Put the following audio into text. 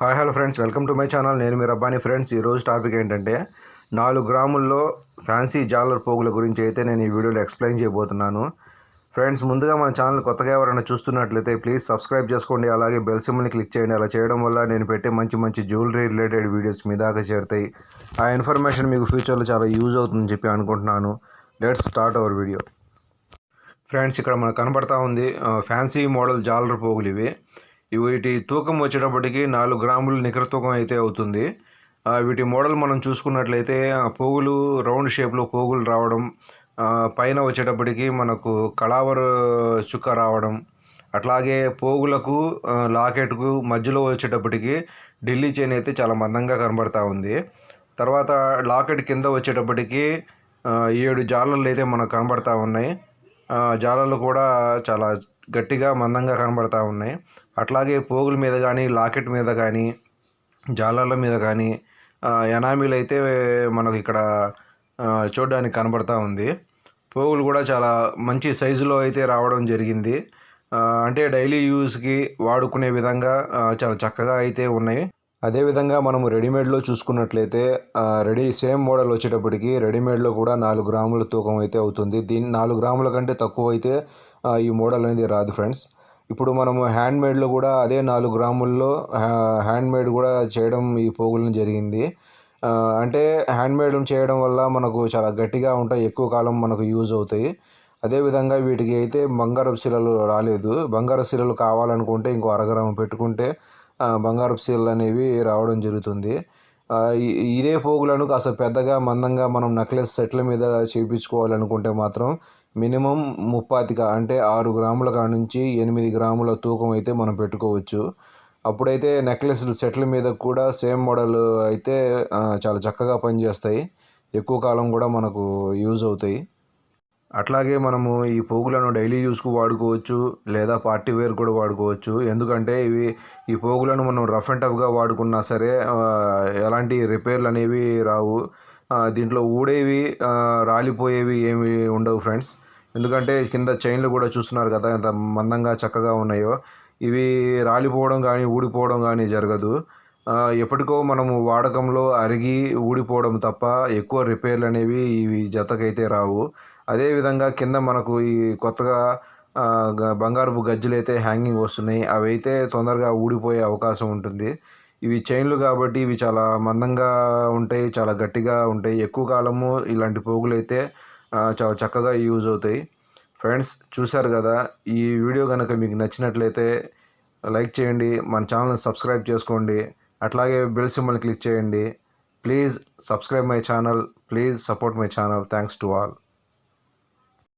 Hi hello friends welcome to my channel నేను మీ Rabbani. Friends ఈరోజు టాపిక్ ఏంటంటే నాలుగు గ్రాముల్లో ఫ్యాన్సీ జాలర్ పోగుల గురించి అయితే నేను ఈ వీడియోలో ఎక్స్ప్లెయిన్ చేయబోతున్నాను. ఫ్రెండ్స్ ముందుగా మన ఛానల్ కొత్తగా ఎవరైనా చూస్తున్నట్లయితే ప్లీజ్ సబ్స్క్రైబ్ చేసుకోండి. అలాగే బెల్ సింబల్ని క్లిక్ చేయండి. అలా చేయడం వల్ల నేను పెట్టే మంచి మంచి జ్యువెలరీ రిలేటెడ్ వీడియోస్ మీ దాకా చేరుతాయి. ఆ ఇన్ఫర్మేషన్ మీకు ఫ్యూచర్లో చాలా యూజ్ అవుతుందని చెప్పి అనుకుంటున్నాను. Let's start our video friends ఇక్కడ మనకు కనబడతా ఉంది ఫ్యాన్సీ మోడల్ జాలర్ పోగులు ఇవి. వీటి తూకం వచ్చేటప్పటికి నాలుగు గ్రాములు నికర తూకం అయితే అవుతుంది. వీటి మోడల్ మనం చూసుకున్నట్లయితే ఆ పోగులు రౌండ్ షేప్లో పోగులు రావడం పైన వచ్చేటప్పటికి మనకు కళావర్ చుక్క రావడం అట్లాగే పోగులకు లాకెట్కు మధ్యలో వచ్చేటప్పటికి ఢిల్లీ చైన్ అయితే చాలా మందంగా కనబడతా ఉంది. తర్వాత లాకెట్ కింద వచ్చేటప్పటికి ఏడు జాలర్లు అయితే మనకు కనబడతా ఉన్నాయి. జాలర్లు కూడా చాలా గట్టిగా మందంగా కనబడతా ఉన్నాయి. అట్లాగే పోగుల మీద కానీ లాకెట్ మీద కానీ జాలర్ల మీద కానీ ఆ, ఎనామీలు అయితే మనకు ఇక్కడ చూడడానికి కనబడతా ఉంది. పోగులు కూడా చాలా మంచి సైజులో అయితే రావడం జరిగింది. అంటే డైలీ యూస్కి వాడుకునే విధంగా చాలా చక్కగా అయితే ఉన్నాయి. అదేవిధంగా మనము రెడీమేడ్లో చూసుకున్నట్లయితే రెడీ సేమ్ మోడల్ వచ్చేటప్పటికి రెడీమేడ్లో కూడా నాలుగు గ్రాముల తూకం అయితే అవుతుంది. దీని నాలుగు గ్రాముల కంటే తక్కువ అయితే ఈ మోడల్ అనేది రాదు ఫ్రెండ్స్. ఇప్పుడు మనము హ్యాండ్మేడ్లో కూడా అదే నాలుగు గ్రాముల్లో హ్యాండ్మేడ్ హ్యాండ్ మేడ్ కూడా చేయడం ఈ పోగులను జరిగింది. అంటే హ్యాండ్మేడ్ చేయడం వల్ల మనకు చాలా గట్టిగా ఉంటాయి ఎక్కువ కాలం మనకు యూజ్ అవుతాయి. అదేవిధంగా వీటికి అయితే బంగారపు శిలలు రాలేదు. బంగారపు శిలలు కావాలనుకుంటే ఇంకో అరగ్రాము పెట్టుకుంటే బంగారపు శిలలు అనేవి రావడం జరుగుతుంది. ఇదే పోగులను కాస్త పెద్దగా మందంగా మనం నెక్లెస్ సెట్ల మీద చేయించుకోవాలనుకుంటే మాత్రం మినిమం ముప్పాతిక అంటే ఆరు గ్రాముల కాడ నుంచి ఎనిమిది గ్రాముల తూకం అయితే మనం పెట్టుకోవచ్చు. అప్పుడైతే నెక్లెస్ సెట్ల మీద కూడా సేమ్ మోడల్ అయితే చాలా చక్కగా పనిచేస్తాయి. ఎక్కువ కాలం కూడా మనకు యూజ్ అవుతాయి. అట్లాగే మనము ఈ పోగులను డైలీ యూస్కు వాడుకోవచ్చు లేదా పార్టీ వేర్ కూడా వాడుకోవచ్చు. ఎందుకంటే ఇవి ఈ పోగులను మనం రఫ్ అండ్ టఫ్గా వాడుకున్నా సరే ఎలాంటి రిపేర్లు అనేవి రావు. దీంట్లో ఊడేవి రాలిపోయేవి ఏమి ఉండవు ఫ్రెండ్స్. ఎందుకంటే కింద చైన్లు కూడా చూస్తున్నారు కదా ఎంత మందంగా చక్కగా ఉన్నాయో. ఇవి రాలిపోవడం కానీ ఊడిపోవడం కానీ జరగదు. ఎప్పటికో మనము వాడకంలో అరిగి ఊడిపోవడం తప్ప ఎక్కువ రిపేర్లు అనేవి ఇవి జతకైతే రావు. అదేవిధంగా కింద మనకు ఈ కొత్తగా బంగారపు గజ్జలు అయితే హ్యాంగింగ్ వస్తున్నాయి. అవి అయితే తొందరగా ఊడిపోయే అవకాశం ఉంటుంది. ఇవి చైన్లు కాబట్టి ఇవి చాలా మందంగా ఉంటాయి చాలా గట్టిగా ఉంటాయి. ఎక్కువ కాలము ఇలాంటి పోగులు అయితే చాలా చక్కగా యూజ్ అవుతాయి. ఫ్రెండ్స్ చూశారు కదా? ఈ వీడియో కనుక మీకు నచ్చినట్లయితే లైక్ చేయండి మన ఛానల్ని సబ్స్క్రైబ్ చేసుకోండి అట్లాగే బెల్ సింబల్ క్లిక్ చేయండి. Please subscribe my channel please support my channel thanks to all